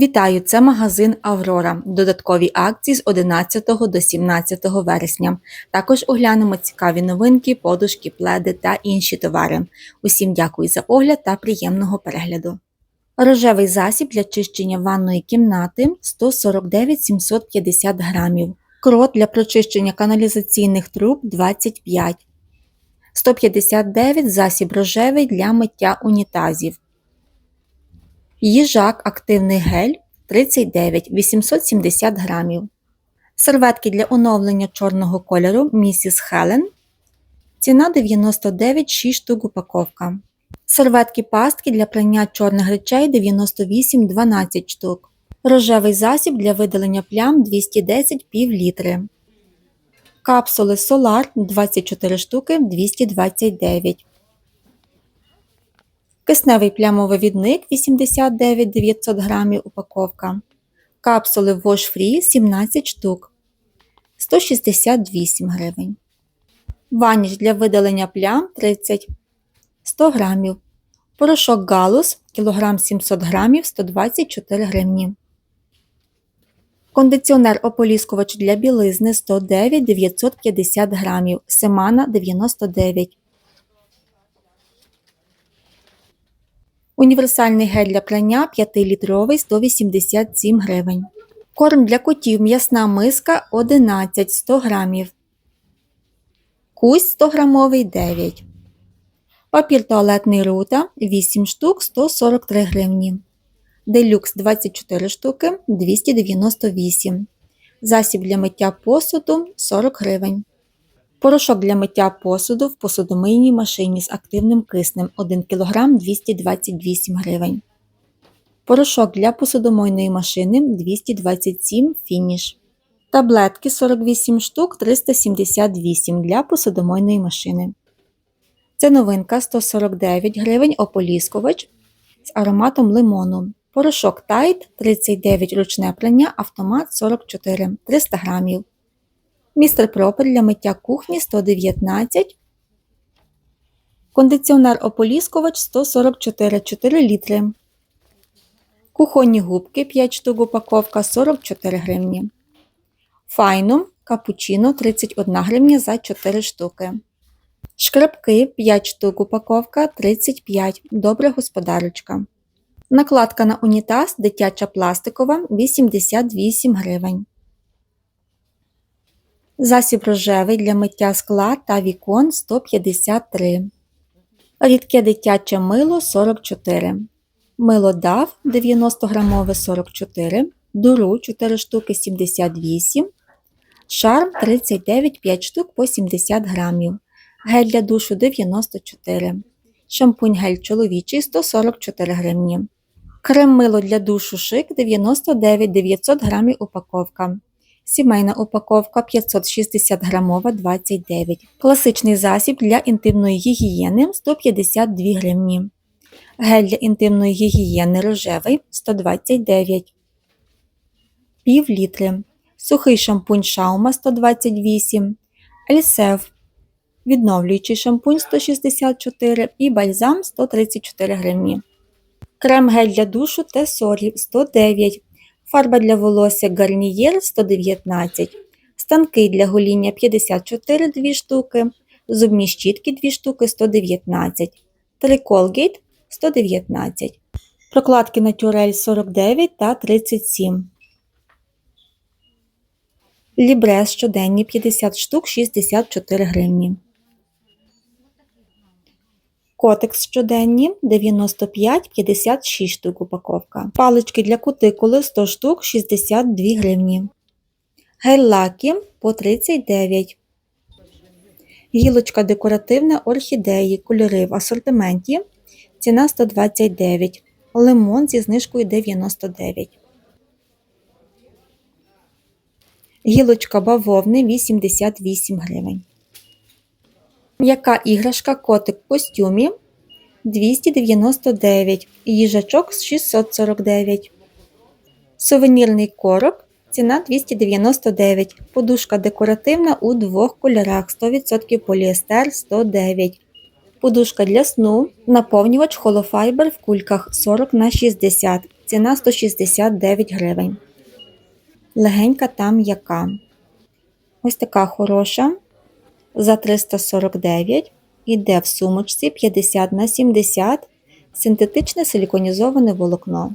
Вітаю! Це магазин Аврора. Додаткові акції з 11 до 17 вересня. Також оглянемо цікаві новинки, подушки, пледи та інші товари. Усім дякую за огляд та приємного перегляду. Рожевий засіб для чищення ванної кімнати 149 750 грамів. Крот для прочищення каналізаційних труб 25. 159 засіб рожевий для миття унітазів. Їжак активний гель 39 870 грамів. Серветки для оновлення чорного кольору Місіс Хелен. Ціна 99 6 штук упаковка. Серветки пастки для прання чорних речей 98 12 штук. Рожевий засіб для видалення плям 210 пів літри. Капсули Solar 24 штуки 229. Кисневий плямовивідник 89 900 грамів упаковка. Капсули Wash Free 17 штук 168 гривень. Ваніш для видалення плям 30 100 грамів. Порошок Галус кілограм 700 грамів 124 гривні. Кондиціонер ополіскувач для білизни 109 950 грамів. Семана 99 Універсальний гель для прання 5-літровий 187 гривень. Корм для котів м'ясна миска 11 100 грамів. Кусь 100 грамовий 9. Папір туалетний рута 8 штук 143 гривні. Делюкс 24 штуки 298. Засіб для миття посуду 40 гривень. Порошок для миття посуду в посудомийній машині з активним киснем 1 кг 228 гривень. Порошок для посудомийної машини 227 фініш. Таблетки 48 штук 378 для посудомийної машини. Це новинка 149 гривень ополіскувач з ароматом лимону. Порошок Tide 39 ручне прання, автомат 44 300 грамів. Містер Пропер для миття кухні 119. Кондиціонер ополіскувач 144 4 літри. Кухонні губки 5 штук упаковка 44 гривні. Файно капучино 31 гривня за 4 штуки. Шкрабки 5 штук упаковка 35. Добра господарочка. Накладка на унітаз дитяча пластикова 88 гривень. Засіб рожевий для миття скла та вікон 153. Рідке дитяче мило 44. Мило дав 90 грамове 44. Дуру 4 штуки 78. Шарм 39 5 штук по 70 грамів. Гель для душу 94. Шампунь гель чоловічий 144 гривні. Крем мило для душу шик 99 900 грамів упаковка. Сімейна упаковка 560 грамова 29. Класичний засіб для інтимної гігієни 152 гривні. Гель для інтимної гігієни рожевий 129. Пів літри. Сухий шампунь шаума 128. Ельсев. Відновлюючий шампунь 164 і бальзам 134 гривні. Крем гель для душу Тесорі 109 фарба для волосся Гарнієр 119, станки для гоління 54 2 штуки, зубні щітки 2 штуки 119, 3 Colgate 119, прокладки Натюрель 49 та 37. Лібрес щоденні 50 штук 64 гривні. Котекс щоденні 95-56 штук упаковка. Палички для кутикули 100 штук 62 гривні. Гель-лаки по 39. Гілочка декоративна орхідеї. Кольори в асортименті. Ціна 129. Лимон зі знижкою 99. Гілочка бавовни 88 гривень. М'яка іграшка котик в костюмі 299, їжачок 649. Сувенірний короб ціна 299. Подушка декоративна у двох кольорах 100% поліестер 109. Подушка для сну, наповнювач холофайбер в кульках 40 на 60 ціна 169 гривень. Легенька та м'яка. Ось така хороша за 349. Іде в сумочці 50 на 70 синтетичне силіконізоване волокно.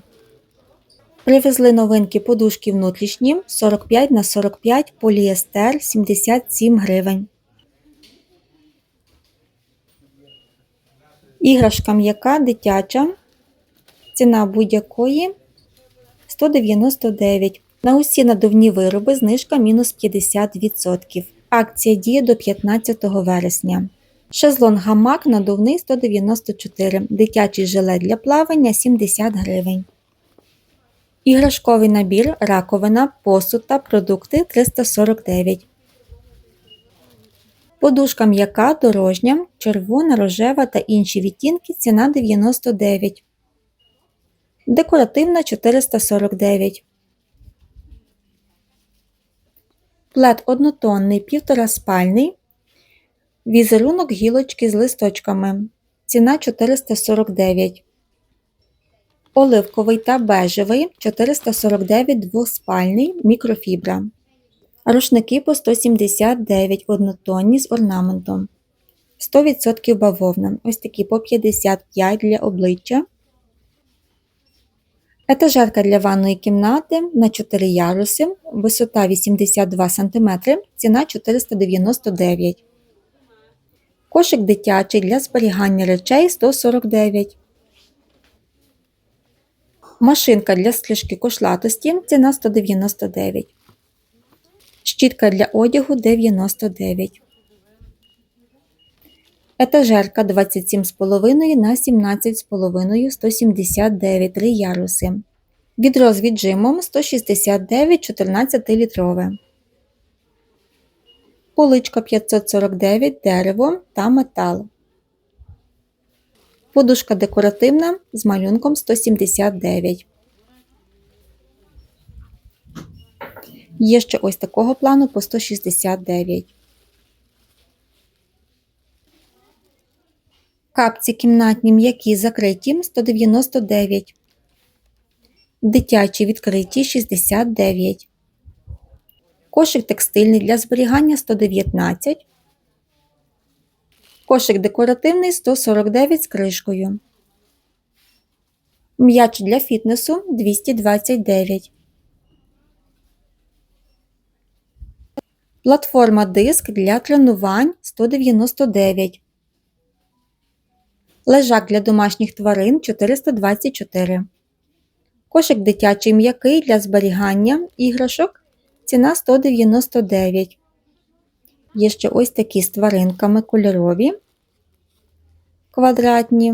Привезли новинки подушки внутрішні 45 на 45 поліестер 77 гривень. Іграшка м'яка дитяча. Ціна будь-якої 199. На усі надувні вироби знижка мінус 50%. Акція діє до 15 вересня. Шезлон гамак надувний 194, дитячий жилет для плавання 70 гривень. Іграшковий набір, раковина, посуд та продукти 349. Подушка м'яка, дорожня, червона, рожева та інші відтінки ціна 99. Декоративна 449. Плед однотонний, півтораспальний. Візерунок гілочки з листочками. Ціна 449. Оливковий та бежевий 449 двоспальний мікрофібра. Рушники по 179 однотонні з орнаментом. 100% бавовна. Ось такі по 55 для обличчя. Етажерка для ванної кімнати на 4 яруси, висота 82 см, ціна 499 Кошик дитячий для зберігання речей 149 Машинка для стрижки кошлатості ціна 199 Щітка для одягу 99 Етажерка 27,5 на 17,5 179 3 яруси. Відро з віджимом 169 14 літрове. Поличка 549 дерево та метал. Подушка декоративна з малюнком 179. Є ще ось такого плану по 169. Капці кімнатні м'які закриті 199. Дитячі відкриті 69. Кошик текстильний для зберігання 119. Кошик декоративний 149 з кришкою. М'яч для фітнесу 229. Платформа диск для тренувань 199. Лежак для домашніх тварин 424. Кошик дитячий м'який для зберігання іграшок. Ціна 199. Є ще ось такі з тваринками кольорові, квадратні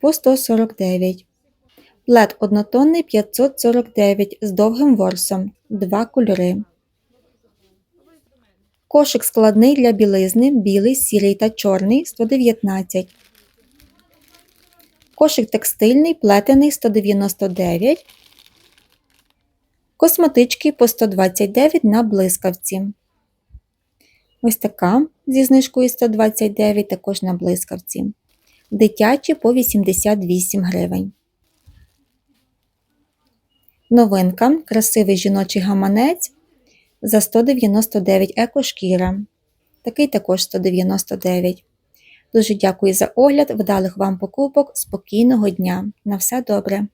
по 149. Плед однотонний 549 з довгим ворсом. Два кольори. Кошик складний для білизни, білий, сірий та чорний 119. Кошик текстильний, плетений 199. Косметички по 129 на блискавці. Ось така зі знижкою 129, також на блискавці. Дитячі по 88 гривень. Новинка. Красивий жіночий гаманець за 199 екошкіра. Такий також 199. Дуже дякую за огляд, вдалих вам покупок, спокійного дня. На все добре!